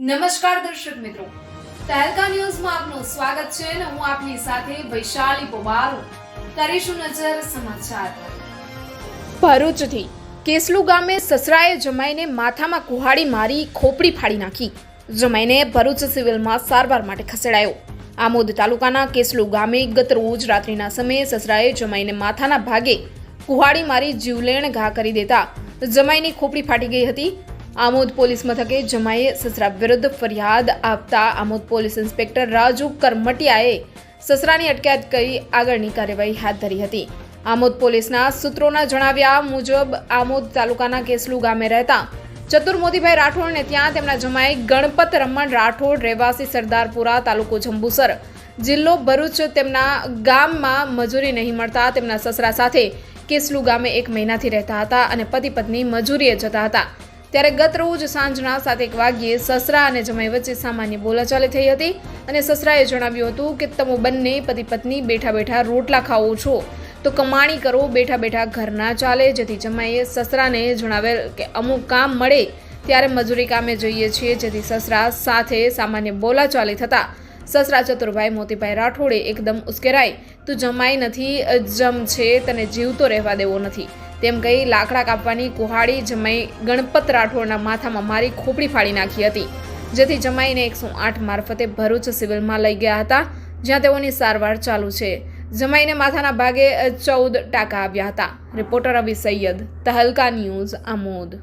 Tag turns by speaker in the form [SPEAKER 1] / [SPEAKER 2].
[SPEAKER 1] નમસ્કાર દર્શક મિત્રો. તહેલકા ન્યૂઝમાં આપનું સ્વાગત છે અને હું આપની સાથે વૈશાલી પોબારો કરીશું નજર સમાચાર. ભરૂચથી કેસલુ ગામે સસરાએ જમાઈને માથામાં કુહાડી મારી ખોપડી ફાડી નાખી. જમાઈને ભરૂચ સિવિલમાં સારવાર માટે ખસેડાયો. આમોદ તાલુકાના કેસલુ ગામે ગત રોજ રાત્રિના સમયે સસરાએ જમાઈને માથાના ભાગે કુહાડી મારી જીવલેણ ઘા કરી દેતા જમાઈની ખોપડી ફાટી ગઈ હતી. આમોદ પોલીસ મથકે જમાઈએ સસરા વિરુદ્ધ ફરિયાદ આપતા આમોદ પોલીસ ઇન્સ્પેક્ટર રાજુ કરમટિયાએ સસરાની અટકાયત કરી આગળની કાર્યવાહી હાથ ધરી હતી. આમોદ પોલીસના સૂત્રોના જણાવ્યા મુજબ, આમોદ તાલુકાના કેસલુ ગામે રહેતા ચતુર મોતીભાઈ રાઠોડને ત્યાં તેમના જમાઈ ગણપત રમણ રાઠોડ રહેવાસી સરદારપુરા તાલુકો જંબુસર જિલ્લો ભરૂચ તેમના ગામમાં મજૂરી નહીં મળતા તેમના સસરા સાથે કેસલુ ગામે એક મહિનાથી રહેતા હતા અને પતિ પત્ની મજૂરીએ જતા હતા. ત્યારે ગત રોજ સાંજના સાત એક વાગ્યે સસરા અને જમાઈ વચ્ચે સામાન્ય બોલાચાલી થઈ હતી અને સસરાએ જણાવ્યું હતું કે તમે બંને પતિ પત્ની બેઠા બેઠા રોટલા ખાઓ છો. તો કમાણી કરો, બેઠા બેઠા ઘર ના ચાલે. જેથી જમાઈએ સસરાને જણાવેલ કે અમુક કામ મળે ત્યારે મજૂરી કામે જઈએ છીએ. જેથી સસરા સાથે સામાન્ય બોલાચાલી થતા સસરા ચતુરભાઈ, મોતીભાઈ રાઠોડે એકદમ ઉશ્કેરાય તું જમાઈ નથી, જમ છે, તને જીવતો રહેવા દેવો નથી. તેમ કહી લાકડા કાપવાની કુહાડી જમાઈ ગણપત રાઠોડના માથામાં મારી ખોપડી ફાડી નાખી હતી, જેથી જમાઈને એકસો આઠ મારફતે ભરૂચ સિવિલમાં લઈ ગયા હતા, જ્યાં તેઓની સારવાર ચાલુ છે. જમાઈને માથાના ભાગે ચૌદ ટાંકા આવ્યા હતા. Reporter Abi Saiyed, Tehelka news Amod.